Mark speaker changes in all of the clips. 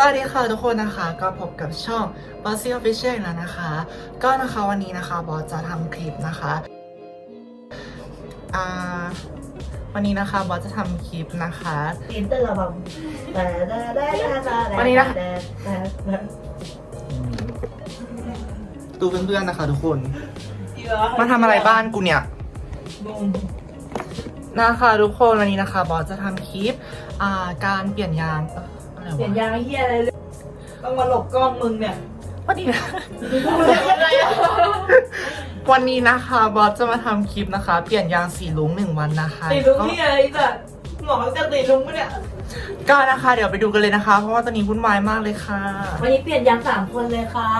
Speaker 1: ค่ะทุกคนนะคะก็พบกับช่อง b o s s y Official อีกแล้วนะคะ ก็นะคะวันนี้นะคะบอสจะทำคลิปนะคะอ่าวันนี้นะคะบอสจะทำคลิปนะคะ
Speaker 2: ตีนเตอร์ระบำแต่แต่แต่แต่แต่
Speaker 1: วันนี้นะ
Speaker 2: แต่แต่แต่
Speaker 1: ดูเพื่อนๆนะคะทุกคนมาทำอะไรบ้านกูเนี่ย
Speaker 2: บุ้ม
Speaker 1: นะคะทุกคนวันนี้นะคะบอสจะทำคลิปอ่าการเปลี่ยนยาง เอ่ออะไร
Speaker 2: เปลี่ยน
Speaker 1: วะ
Speaker 2: ยางไอ้เฮียอะไรเลยต้องมาหลบกล้องมึงเนี่ย
Speaker 1: วันนี้นะวันนี้นะคะบอสจะมาทำคลิปนะคะ เปลี่ยนยางสีลุงหนึ่งวันนะคะ
Speaker 2: ตีลุงที่อะไรจ้ะหมอจะตีลุงปะเนี่ย
Speaker 1: ก็นะคะ เดี๋ยวไปดูกันเลยนะคะ เพราะว่าตอนนี้วุ่นวายมากเลยค่ะ
Speaker 2: วันนี้เปลี่ยนยางสามคนเลยค่ะ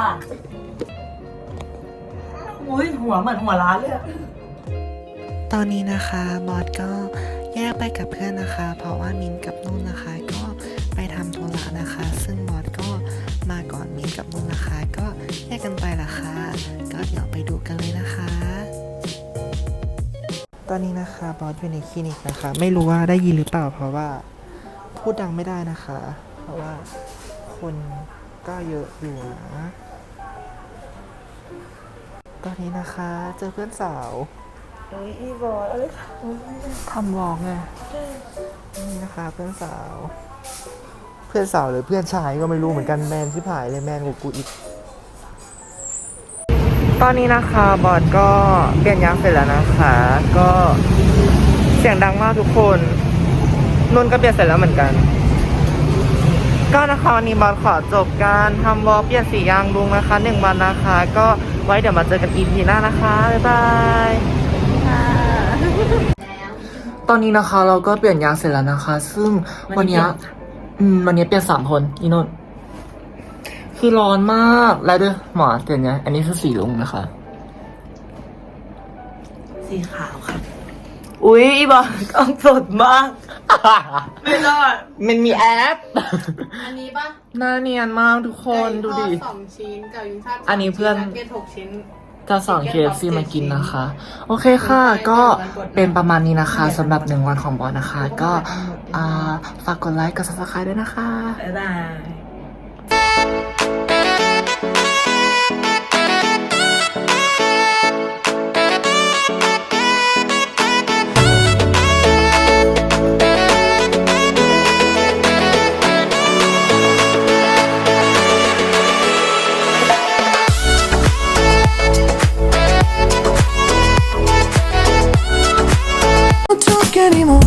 Speaker 2: อุ้ยหัวเหมือนหัวร้านเลยอะ
Speaker 3: ตอนนี้นะคะบอสก็แยกไปกับเพื่อนนะคะ เพราะว่ามินกับ ละคะ ก็เดี๋ยวไปดูกันเลยนะคะ
Speaker 1: ตอนนี้นะคะบอสอยู่ในคลินิกนะคะ ไม่รู้ว่าได้ยินหรือเปล่า เพราะว่าพูดดังไม่ได้นะคะ เพราะว่าคนก็เยอะอยู่นะตอนนี้นะคะ เจอเพื่อนสาว
Speaker 2: เอ้ยอีบอสเอ้ย
Speaker 1: ทำวองไงนี่นะคะ เพื่อนสาว เพื่อนสาวหรือเพื่อนชายก็ไม่รู้เหมือนกันแมนที่ผายเลยแมนกว่ากูอีก ตอนนี้นะคะบอสก็เปลี่ยนยางเสร็จแล้วนะคะ ก็เสียงดังมากทุกคนนุ่นก็เปลี่ยนเสร็จแล้วเหมือนกัน ก็นะคะวันนี้บอสขอจบการทำวอลเปลี่ยนสียางลุงนะคะหนึ่งวันนะคะ ก็ไว้เดี๋ยวมาเจอกัน EP หน้านะคะ บ๊ายบายตอนนี้นะคะเราก็เปลี่ยนยางเสร็จแล้วนะคะ ซึ่งวันเนี้ยอืมวันนี้เปลี่ยนสามคนอีนนท์ คือร้อนมากแล้วด้วยหมอเปลี่ยนไงอันนี้คือสีลุงนะคะ
Speaker 2: สีขาวค่ะ
Speaker 1: อุ้ยอีบอกต้องสดมาก
Speaker 2: ไม่รอด
Speaker 1: มันมีแอป
Speaker 4: อันนี้ปะ
Speaker 1: หน้าเนียนมากทุกคนดูดิ
Speaker 4: ไก่ทอสองชิ้นไก่ยิงชาติ
Speaker 1: อันนี้เพื่อน
Speaker 4: เกตหกชิ้น
Speaker 1: จะสั่ง KFC มากินนะคะ โอเคค่ะ ก็เป็นประมาณนี้นะคะสำหรับหนึ่งวันของบอสนะคะ ก็อ่าฝากกดไลค์กด subscribe ด้วยนะคะ
Speaker 2: บ๊า anymore.